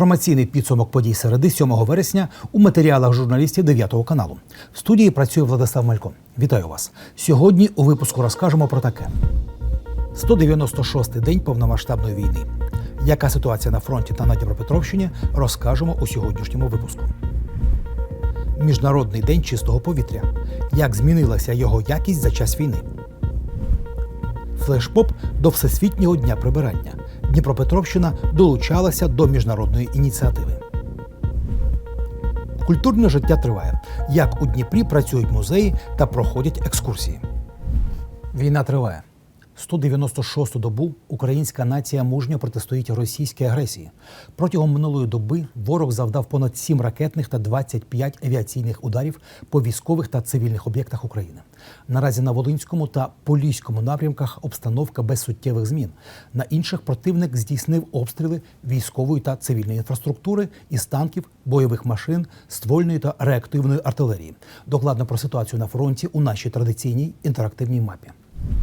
Інформаційний підсумок подій середи 7 вересня у матеріалах журналістів 9 каналу. В студії працює Владислав Малько. Вітаю вас. Сьогодні у випуску розкажемо про таке: 196-й день повномасштабної війни. Яка ситуація на фронті та на Дніпропетровщині, розкажемо у сьогоднішньому випуску. Міжнародний день чистого повітря. Як змінилася його якість за час війни? Флешпоп до Всесвітнього дня прибирання. Дніпропетровщина долучалася до міжнародної ініціативи. Культурне життя триває. Як у Дніпрі працюють музеї та проходять екскурсії. Війна триває. 196-ту добу українська нація мужньо протистоїть російській агресії. Протягом минулої доби ворог завдав понад 7 ракетних та 25 авіаційних ударів по військових та цивільних об'єктах України. Наразі на Волинському та Поліському напрямках обстановка без суттєвих змін. На інших противник здійснив обстріли військової та цивільної інфраструктури із танків, бойових машин, ствольної та реактивної артилерії. Докладно про ситуацію на фронті у нашій традиційній інтерактивній мапі.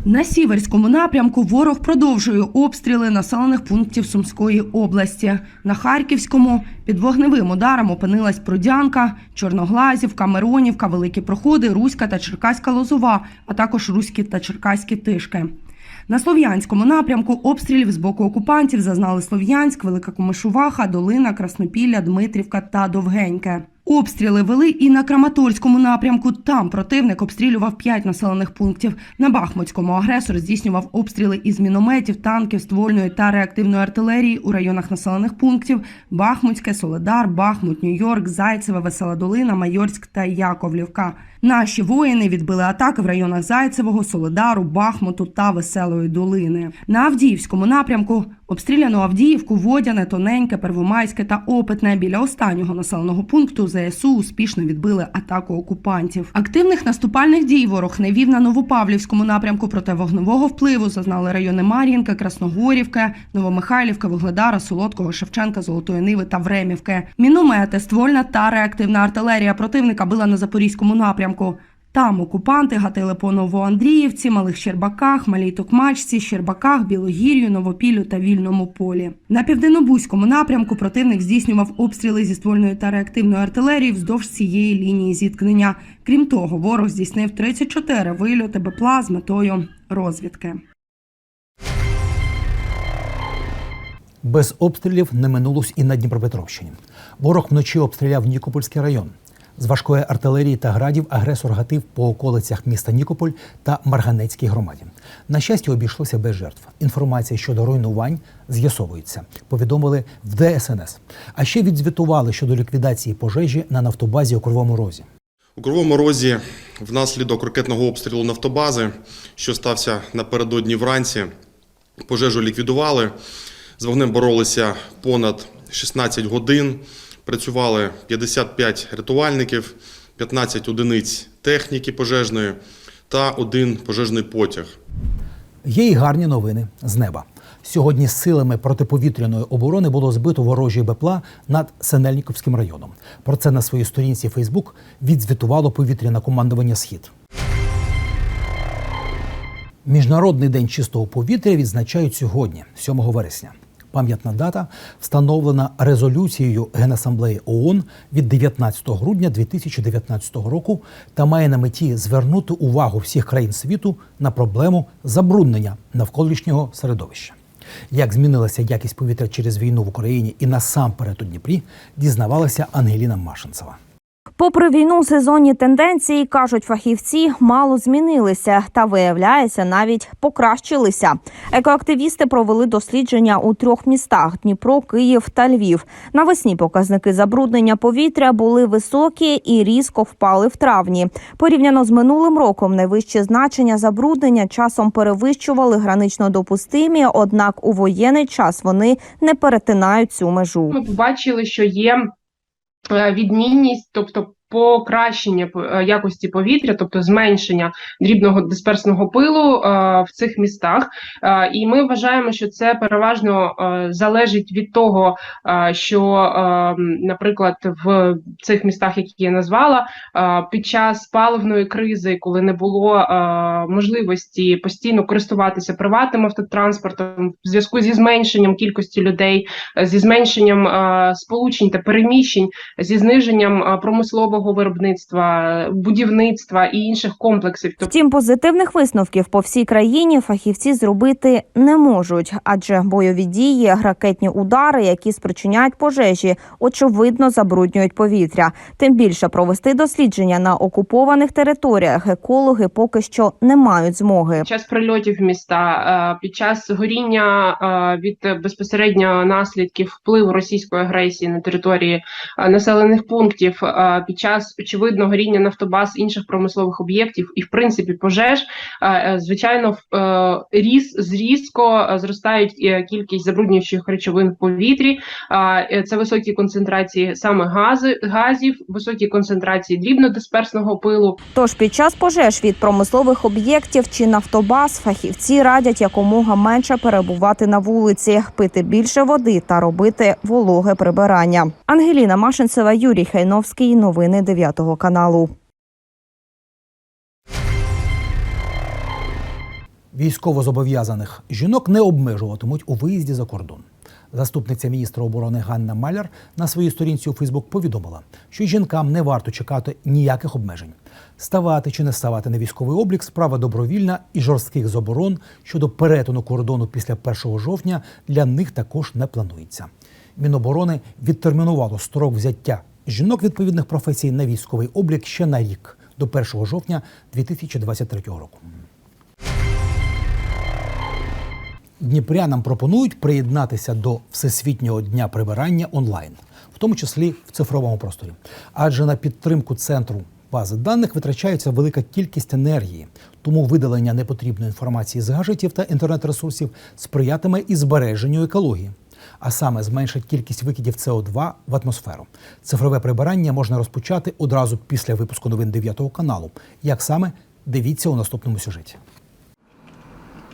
На сіверському напрямку ворог продовжує обстріли населених пунктів Сумської області. На Харківському під вогневим ударом опинилась Продянка, Чорноглазівка, Миронівка, Великі Проходи, Руська та Черкаська Лозова, а також Руські та Черкаські Тишки. На Слов'янському напрямку обстрілів з боку окупантів зазнали Слов'янськ, Велика Комишуваха, Долина, Краснопілля, Дмитрівка та Довгеньке. Обстріли вели і на Краматорському напрямку. Там противник обстрілював п'ять населених пунктів. На Бахмутському агресор здійснював обстріли із мінометів, танків, ствольної та реактивної артилерії у районах населених пунктів: Бахмутське, Соледар, Бахмут, Нью-Йорк, Зайцеве, Весела Долина, Майорськ та Яковлівка. Наші воїни відбили атаки в районах Зайцевого, Соледару, Бахмуту та Веселої Долини. На Авдіївському напрямку обстріляно Авдіївку, Водяне, Тоненьке, Первомайське та Опитне. Біля останнього населеного пункту ЗСУ успішно відбили атаку окупантів. Активних наступальних дій ворог не вів на Новопавлівському напрямку, проте вогневого впливу зазнали райони Мар'їнка, Красногорівка, Новомихайлівка, Вугледара, Солодкого, Шевченка, Золотої Ниви та Времівки. Міномети, ствольна та реактивна артилерія противника била на Запорізькому напрямку. Там окупанти гатили по Новоандріївці, Малих Щербаках, Малій Токмачці, Щербаках, Білогір'ю, Новопіллю та Вільному полі. На південнобузькому напрямку противник здійснював обстріли зі ствольної та реактивної артилерії вздовж цієї лінії зіткнення. Крім того, ворог здійснив 34 вильоти БПЛА з метою розвідки. Без обстрілів не минулось і на Дніпропетровщині. Ворог вночі обстріляв Нікопольський район. З важкої артилерії та градів агресор гатив по околицях міста Нікополь та Марганецькій громаді. На щастя, обійшлося без жертв. Інформація щодо руйнувань з'ясовується. Повідомили в ДСНС. А ще відзвітували щодо ліквідації пожежі на нафтобазі у Кривому Розі. У Кривому Розі внаслідок ракетного обстрілу нафтобази, що стався напередодні вранці, пожежу ліквідували. З вогнем боролися понад 16 годин. Працювали 55 рятувальників, 15 одиниць техніки пожежної та один пожежний потяг. Є й гарні новини з неба. Сьогодні силами протиповітряної оборони було збито ворожі БПЛА над Синельніковським районом. Про це на своїй сторінці Фейсбук відзвітувало повітряне командування Схід. Міжнародний день чистого повітря відзначають сьогодні, 7 вересня. Пам'ятна дата встановлена резолюцією Генасамблеї ООН від 19 грудня 2019 року та має на меті звернути увагу всіх країн світу на проблему забруднення навколишнього середовища. Як змінилася якість повітря через війну в Україні і насамперед у Дніпрі, дізнавалася Ангеліна Машинцева. Попри війну, сезонні тенденції кажуть фахівці, мало змінилися та виявляється, навіть покращилися. Екоактивісти провели дослідження у трьох містах: Дніпро, Київ та Львів. Навесні показники забруднення повітря були високі і різко впали в травні. Порівняно з минулим роком, найвищі значення забруднення часом перевищували гранично допустимі однак у воєнний час вони не перетинають цю межу. ми побачили, що є відмінність, тобто покращення е, якості повітря, тобто зменшення дрібного дисперсного пилу е, в цих містах. Е, І ми вважаємо, що це переважно залежить від того, що, наприклад, в цих містах, які я назвала, під час паливної кризи, коли не було можливості постійно користуватися приватним автотранспортом, в зв'язку зі зменшенням кількості людей, зі зменшенням сполучень та переміщень, зі зниженням е, промислового виробництва, будівництва і інших комплексів. Втім, позитивних висновків по всій країні фахівці зробити не можуть, адже бойові дії, ракетні удари, які спричиняють пожежі, очевидно забруднюють повітря. Тим більше провести дослідження на окупованих територіях екологи поки що не мають змоги. під час прильотів міста, е, під час горіння е, від безпосередньо наслідків впливу російської агресії на території е, населених пунктів, під час очевидно горіння нафтобаз інших промислових об'єктів і в принципі пожеж, е, звичайно, е, ріс зрізко е, зростають кількість забруднюючих речовин в повітрі. Це високі концентрації саме гази, газів, високі концентрації дрібнодисперсного пилу. Тож під час пожеж від промислових об'єктів чи нафтобаз фахівці радять якомога менше перебувати на вулиці, пити більше води та робити вологе прибирання. Ангеліна Машинцева, Юрій Хайновський. Новини 9 каналу. Військовозобов'язаних жінок не обмежуватимуть у виїзді за кордон. Заступниця міністра оборони Ганна Маляр на своїй сторінці у Фейсбук повідомила, що жінкам не варто чекати ніяких обмежень. Ставати чи не ставати на військовий облік справа добровільна і жорстких заборон щодо перетину кордону після 1 жовтня для них також не планується. Міноборони відтермінувало строк взяття жінок відповідних професій на військовий облік ще на рік до 1 жовтня 2023 року. Дніпрянам пропонують приєднатися до Всесвітнього дня прибирання онлайн, в тому числі в цифровому просторі. Адже на підтримку центру бази даних витрачається велика кількість енергії, тому видалення непотрібної інформації з гаджетів та інтернет-ресурсів сприятиме і збереженню екології. А саме зменшить кількість викидів СО2 в атмосферу. Цифрове прибирання можна розпочати одразу після випуску новин 9 каналу. Як саме дивіться у наступному сюжеті.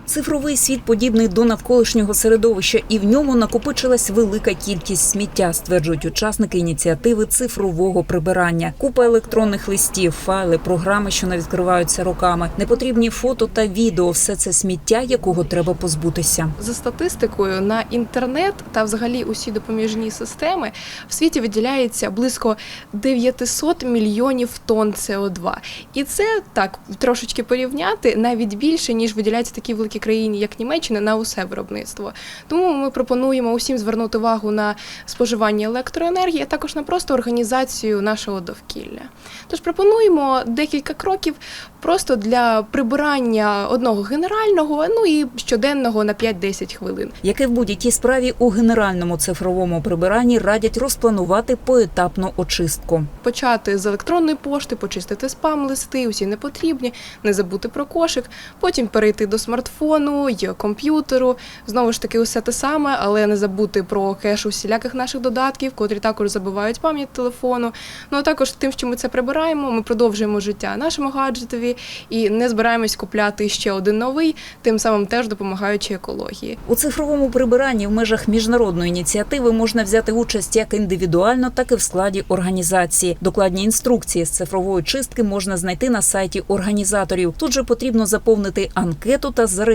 Цифровий світ подібний до навколишнього середовища, і в ньому накопичилась велика кількість сміття, стверджують учасники ініціативи цифрового прибирання. Купа електронних листів, файли, програми, що не відкриваються роками, непотрібні фото та відео все це сміття, якого треба позбутися. За статистикою на інтернет та взагалі усі допоміжні системи в світі виділяється близько 900 мільйонів тонн СО2. І це так трошечки порівняти навіть більше ніж виділяється такі великі країні, як Німеччина, на усе виробництво. Тому ми пропонуємо усім звернути увагу на споживання електроенергії, а також на просто організацію нашого довкілля. Тож пропонуємо декілька кроків просто для прибирання одного генерального, ну і щоденного на 5-10 хвилин. Яке в будь-якій справі у генеральному цифровому прибиранні радять розпланувати поетапну очистку. Почати з електронної пошти, почистити спам-листи, усі непотрібні, не забути про кошик, потім перейти до смартфону, й комп'ютеру. Знову ж таки, усе те саме, але не забути про кеш усіляких наших додатків, котрі також забивають пам'ять телефону. Ну а також тим, що ми це прибираємо, ми продовжуємо життя нашому гаджетові і не збираємось купляти ще один новий, тим самим теж допомагаючи екології. У цифровому прибиранні в межах міжнародної ініціативи можна взяти участь як індивідуально, так і в складі організації. Докладні інструкції з цифрової чистки можна знайти на сайті організаторів. Тут же потрібно заповнити анкету та зареєструвати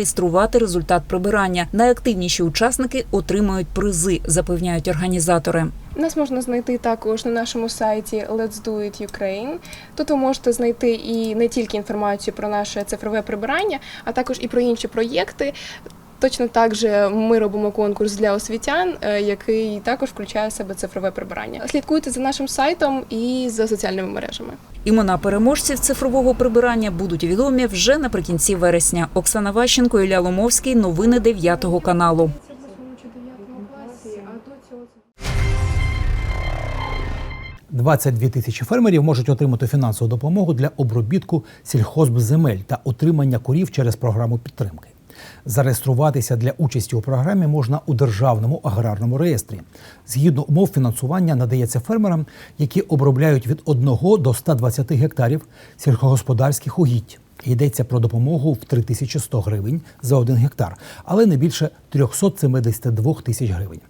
результат прибирання. Найактивніші учасники отримають призи, запевняють організатори. Нас можна знайти також на нашому сайті Let's Do It Ukraine. Тут ви можете знайти і не тільки інформацію про наше цифрове прибирання, а також і про інші проєкти. Точно так же ми робимо конкурс для освітян, е, який також включає в себе цифрове прибирання. Слідкуйте за нашим сайтом і за соціальними мережами. Імена переможців цифрового прибирання будуть відомі вже наприкінці вересня. Оксана Ващенко, Ілля Ломовський. Новини 9 каналу. 22 тисячі фермерів можуть отримати фінансову допомогу для обробітку сільхозбземель та утримання корів через програму підтримки. Зареєструватися для участі у програмі можна у державному аграрному реєстрі. Згідно умов фінансування надається фермерам, які обробляють від 1 до 120 гектарів сільськогосподарських угідь. Йдеться про допомогу в 3100 гривень за один гектар, але не більше 372 тисяч гривень.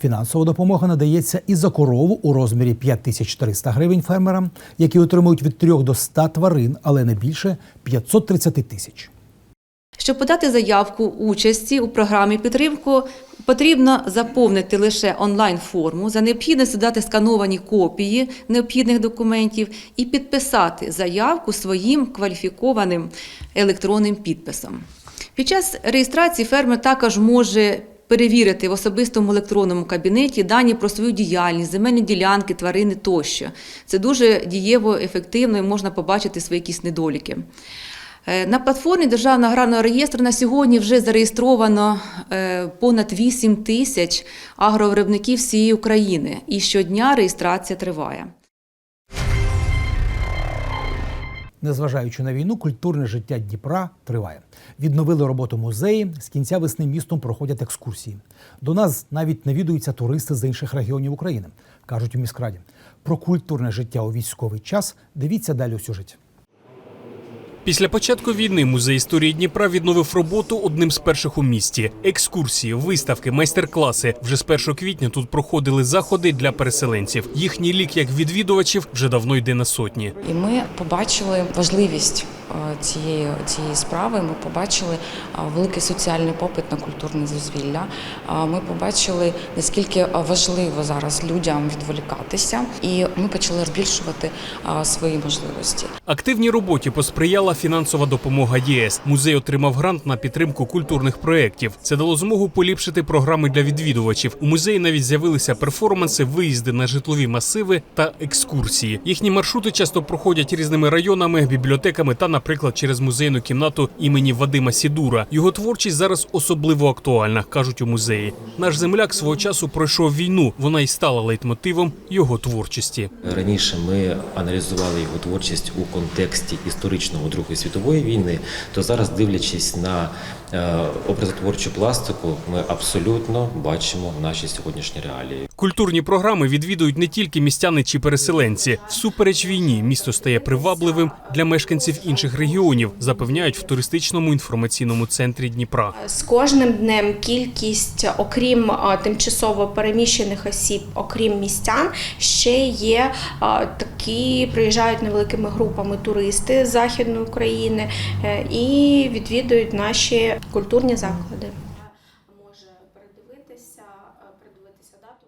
Фінансова допомога надається і за корову у розмірі 5300 гривень фермерам, які отримують від 3 до 100 тварин, але не більше 530 тисяч. Щоб подати заявку участі у програмі підтримку, потрібно заповнити лише онлайн-форму, за необхідності дати скановані копії необхідних документів і підписати заявку своїм кваліфікованим електронним підписом. Під час реєстрації фермер також може перевірити в особистому електронному кабінеті дані про свою діяльність, земельні ділянки, тварини тощо. Це дуже дієво, ефективно і можна побачити свої якісь недоліки. Е, На платформі Державного аграрного реєстру на сьогодні вже зареєстровано е, понад 8 тисяч агровиробників всієї України, і щодня реєстрація триває. Незважаючи на війну, культурне життя Дніпра триває. Відновили роботу музеї. З кінця весни містом проходять екскурсії. До нас навіть навідуються туристи з інших регіонів України, кажуть у міськраді. Про культурне життя у військовий час дивіться далі у сюжеті. Після початку війни музей історії Дніпра відновив роботу одним з перших у місті. Екскурсії, виставки, майстер-класи. Вже з 1 квітня тут проходили заходи для переселенців. Їхній лік як відвідувачів вже давно йде на сотні. І ми побачили важливість цієї, цієї справи. Ми побачили е, великий соціальний попит на культурне дозвілля. Е, Ми побачили наскільки важливо зараз людям відволікатися, і ми почали збільшувати е, свої можливості. Активній роботі посприяла фінансова допомога ЄС. Музей отримав грант на підтримку культурних проєктів. Це дало змогу поліпшити програми для відвідувачів. У музеї навіть з'явилися перформанси, виїзди на житлові масиви та екскурсії. Їхні маршрути часто проходять різними районами, бібліотеками та, наприклад, через музейну кімнату імені Вадима Сідура. Його творчість зараз особливо актуальна, кажуть у музеї. Наш земляк свого часу пройшов війну. Вона й стала лейтмотивом його творчості. Раніше ми аналізували його творчість у контексті історичного Другої світової війни, то зараз, дивлячись на образотворчу пластику, ми абсолютно бачимо наші сьогоднішні реалії. Культурні програми відвідують не тільки містяни чи переселенці. Всупереч війні місто стає привабливим для мешканців інших регіонів, запевняють в туристичному інформаційному центрі Дніпра. З кожним днем кількість, окрім тимчасово переміщених осіб, окрім містян, ще є такі, приїжджають невеликими групами туристи з Західної України е, і відвідують наші культурні заклади. Може передивитися, передивитися дату.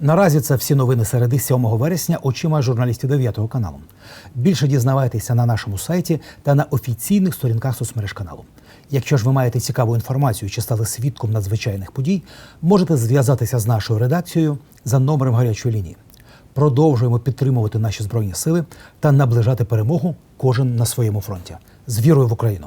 Наразі це всі новини середи 7 вересня очима журналістів 9 каналу. Більше дізнавайтеся на нашому сайті та на офіційних сторінках соцмереж каналу. Якщо ж ви маєте цікаву інформацію чи стали свідком надзвичайних подій, можете зв'язатися з нашою редакцією за номером гарячої лінії. Продовжуємо підтримувати наші збройні сили та наближати перемогу кожен на своєму фронті. З вірою в Україну!